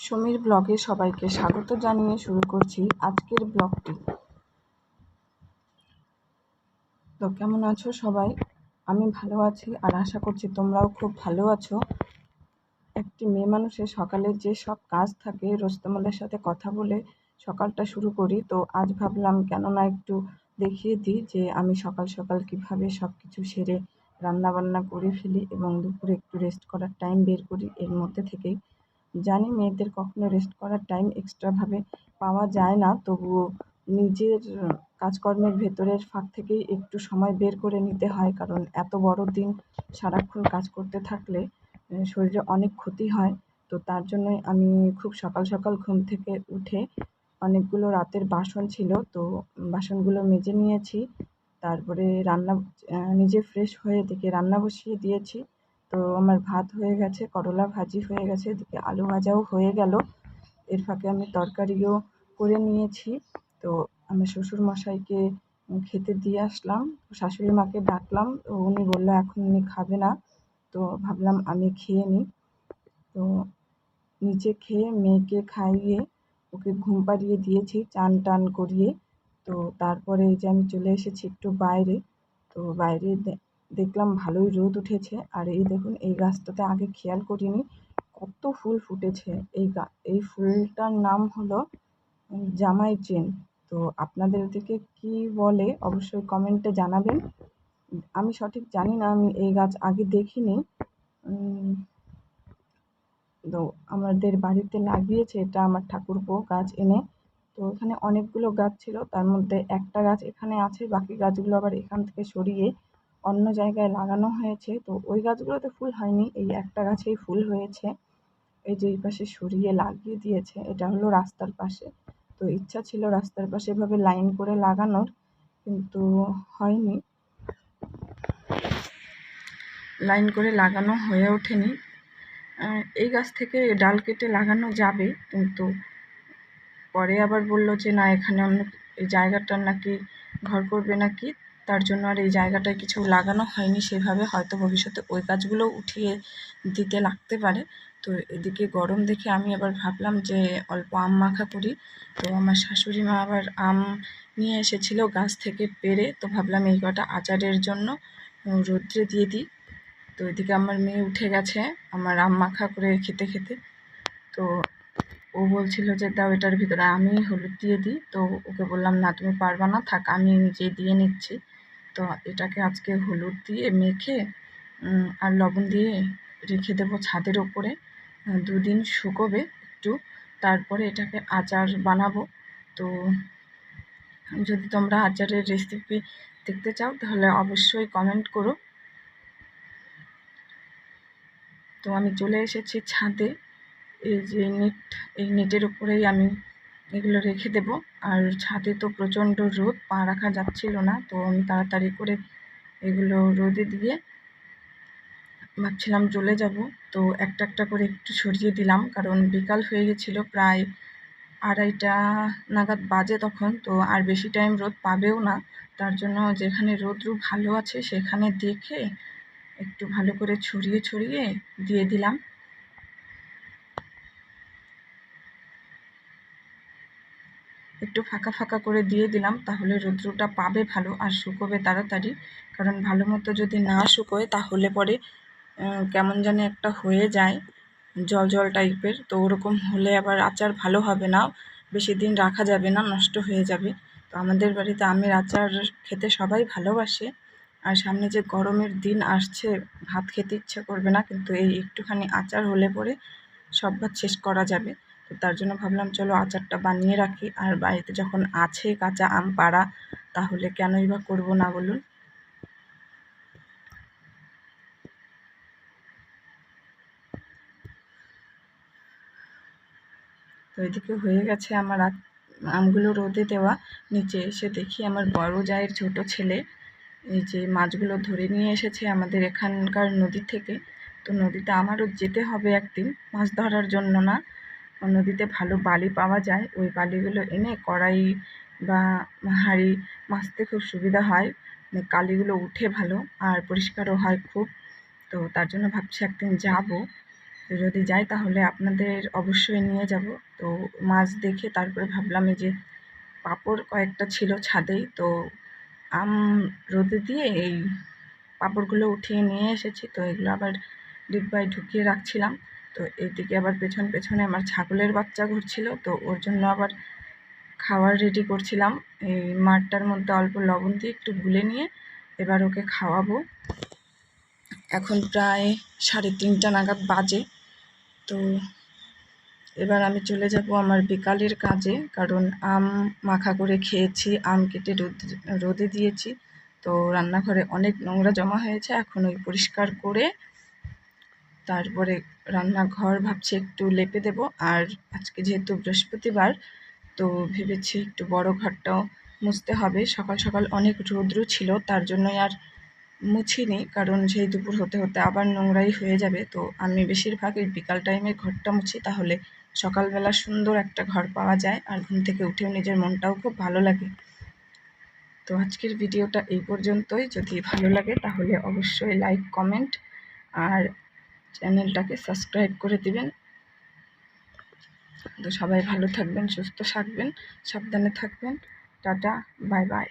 সমীর ব্লগে সবাইকে স্বাগত জানিয়ে শুরু করছি আজকের ব্লগটি। তো কেমন আছো সবাই? আমি ভালো আছি আর আশা করছি তোমরাও খুব ভালো আছো। একটি মেয়ে মানুষের সকালে যে সব কাজ থাকে, রোস্তমলের সাথে কথা বলে সকালটা শুরু করি। তো আজ ভাবলাম কেননা একটু দেখিয়ে দিই যে আমি সকাল সকাল কীভাবে সব কিছু সেরে রান্নাবান্না করে ফেলি এবং দুপুরে একটু রেস্ট করার টাইম বের করি এর মধ্যে থেকেই। জানি মেয়েদের কখনো রেস্ট করার টাইম এক্সট্রাভাবে পাওয়া যায় না, তবুও নিজের কাজকর্মের ভেতরের ফাঁক থেকেই একটু সময় বের করে নিতে হয়। কারণ এত বড় দিন সারাক্ষণ কাজ করতে থাকলে শরীরে অনেক ক্ষতি হয়। তো তার জন্যই আমি খুব সকাল সকাল ঘুম থেকে উঠে অনেকগুলো রাতের বাসন ছিল, তো বাসনগুলো মেজে নিয়েছি। তারপরে রান্না নিজে ফ্রেশ হয়ে দেখে রান্না বসিয়ে দিয়েছি। তো আমার ভাত হয়ে গেছে, করলা ভাজি হয়ে গেছে, এদিকে আলু ভাজাও হয়ে গেল। এর ফাঁকে আমি তরকারিও করে নিয়েছি। তো আমি শ্বশুর মশাইকে খেতে দিয়ে আসলাম শাশুড়ি মাকে ডাকলাম, তো উনি বলল, এখন উনি খাবে না। তো ভাবলাম আমি খেয়ে নিই। তো নিচে খেয়ে মেয়েকে খাইয়ে ওকে ঘুম পাড়িয়ে দিয়েছি, চান টান করিয়ে। তো তারপরে এই যে আমি চলে এসেছি একটু বাইরে, তো বাইরে দেখলাম ভালোই রোদ উঠেছে। আর এই দেখুন, এই গাছটাতে আগে খেয়াল করিনি, কত ফুল ফুটেছে। এই এই ফুলটার নাম হলো জামাই চেন। তো আপনাদের দিকে কী বলে অবশ্যই কমেন্টে জানাবেন। আমি সঠিক জানি না, আমি এই গাছ আগে দেখিনি। তো আমাদের বাড়িতে লাগিয়েছে, এটা আমার ঠাকুরপো গাছ এনে। তো এখানে অনেকগুলো গাছ ছিল, তার মধ্যে একটা গাছ এখানে আছে, বাকি গাছগুলো আবার এখান থেকে সরিয়ে অন্য জায়গায় লাগানো হয়েছে। তো ওই গাছগুলোতে ফুল হয়নি, এই একটা গাছেই ফুল হয়েছে। এই যে এই পাশে সরিয়ে লাগিয়ে দিয়েছে, এটা হলো রাস্তার পাশে। তো ইচ্ছা ছিল রাস্তার পাশে এভাবে লাইন করে লাগানোর, কিন্তু হয়নি। লাইন করে লাগানো হয়ে ওঠেনি। এই গাছ থেকে ডাল কেটে লাগানো যাবে, কিন্তু পরে আবার বলল যে, না, এখানে অন্য জায়গাটার নাকি ঘর করবে নাকি? তার জন্য আর এই জায়গাটায় কিছু লাগানো হয়নি। সেভাবে হয়তো ভবিষ্যতে ওই গাছগুলো উঠিয়ে দিতে লাগতে পারে। তো এদিকে গরম দেখে আমি আবার ভাবলাম যে অল্প আম মাখা করি। তো আমার শাশুড়ি মা আবার আম নিয়ে এসেছিল গাছ থেকে পেরে। তো ভাবলাম এই কটা আচারের জন্য রোদ্রে দিয়ে দিই। তো এদিকে আমার মেয়ে উঠে গেছে, আমার আম মাখা করে খেতে খেতে। তো ও বলছিল যে, দাও এটার ভিতরে আমি হলুদ দিয়ে দিই। তো ওকে বললাম, না, তুমি পারবা না, থাক, আমি নিজে দিয়ে নিচ্ছি। তো এটাকে আজকে হলুদ দিয়ে মেখে আর লবণ দিয়ে রেখে দেবো ছাদের ওপরে। দুদিন শুকোবে একটু, তারপরে এটাকে আচার বানাবো। তো যদি তোমরা আচারের রেসিপি দেখতে চাও, তাহলে অবশ্যই কমেন্ট করো। তো আমি চলে এসেছি ছাদে। এই যে নেট, এই নেটের উপরেই আমি এগুলো রেখে দেব। আর ছাদে তো প্রচণ্ড রোদ, পা রাখা যাচ্ছিল না, তো আমি তাড়াতাড়ি করে এগুলো রোদে দিয়ে ভাবছিলাম চলে যাব। তো একটা একটা করে একটু সরিয়ে দিলাম, কারণ বিকাল হয়ে গেছিল প্রায় আড়াইটা নাগাদ বাজে তখন, তো আর বেশি টাইম রোদ পাবেও না। তার জন্য যেখানে রোদ্রু ভালো আছে সেখানে দেখে একটু ভালো করে ছড়িয়ে ছড়িয়ে দিয়ে দিলাম। একটু ফাঁকা ফাঁকা করে দিয়ে দিলাম, তাহলে রৌদ্রটা পাবে ভালো আর শুকোবে তাড়াতাড়ি। কারণ ভালো মতো যদি না শুকোয়, তাহলে পরে কেমন জানি একটা হয়ে যায় জল জল টাইপের। তো ওরকম হলে আবার আচার ভালো হবে না, বেশি দিন রাখা যাবে না, নষ্ট হয়ে যাবে। তো আমাদের বাড়িতে আমের আচার খেতে সবাই ভালোবাসে। আর সামনে যে গরমের দিন আসছে, ভাত খেতে ইচ্ছা করবে না, কিন্তু এই একটুখানি আচার হলে পরে সব ভাত শেষ করা যাবে। তার জন্য ভাবলাম, চলো আচারটা বানিয়ে রাখি। আর বাড়িতে যখন আছে কাঁচা আম পাড়া, তাহলে কেনই বা করব না বলুন? তো এদিকে হয়ে গেছে আমার আমগুলো রোদে দেওয়া। নিচে এসে দেখি আমার বড় জায়ের ছোট ছেলে। এই যে মাছগুলো ধরে নিয়ে এসেছে আমাদের এখানকার নদী থেকে। তো নদীতে আমারও যেতে হবে একদিন, মাছ ধরার জন্য না। নদীতে ভালো বালি পাওয়া যায়, ওই বালিগুলো এনে কড়াই বা হাঁড়ি মাছতে খুব সুবিধা হয়। মানে কালিগুলো উঠে ভালো আর পরিষ্কারও হয় খুব। তো তার জন্য ভাবছি একদিন যাব। যদি যাই তাহলে আপনাদের অবশ্যই নিয়ে যাব। তো মাছ দেখে তারপরে ভাবলাম এই যে পাঁপড় কয়েকটা ছিল ছাদেই, তো আম রোদে দিয়ে এই পাঁপড়গুলো উঠিয়ে নিয়ে এসেছি। তো এগুলো আবার ডিব্বায় ঢুকিয়ে রাখছিলাম। তো এইদিকে আবার পেছন পেছনে আমার ছাগলের বাচ্চা ঘুরছিল, তো ওর জন্য আবার খাবার রেডি করছিলাম। এই মাঠটার মধ্যে অল্প লবণ দিয়ে একটু গুলে নিয়ে এবার ওকে খাওয়াবো। এখন প্রায় সাড়ে তিনটা নাগাদ বাজে। তো এবার আমি চলে যাব আমার বিকালের কাজে, কারণ আম মাখা করে খেয়েছি, আম কেটে রোদ, রোদে দিয়েছি। তো রান্নাঘরে অনেক নোংরা জমা হয়েছে, এখন ওই পরিষ্কার করে তারপরে রান্নাঘর ভাবছি একটু লেপে দেব। আর আজকে যেহেতু বৃহস্পতিবার, তো ভেবেছি একটু বড় ঘরটাও মুছতে হবে। সকাল সকাল অনেক রৌদ্র ছিল, তার জন্যই আর মুছিনি, কারণ সেই দুপুর হতে হতে আবার নোংরাই হয়ে যাবে। তো আমি বেশিরভাগ এই বিকাল টাইমে ঘরটা মুছি, তাহলে সকালবেলা সুন্দর একটা ঘর পাওয়া যায় আর ঘুম থেকে উঠেও নিজের মনটাও খুব ভালো লাগে। তো আজকের ভিডিওটা এই পর্যন্তই। যদি ভালো লাগে তাহলে অবশ্যই লাইক, কমেন্ট আর চ্যানেলটাকে সাবস্ক্রাইব করে দিবেন। তো সবাই ভালো থাকবেন, সুস্থ থাকবেন, সাবধানে থাকবেন। Tata, bye bye.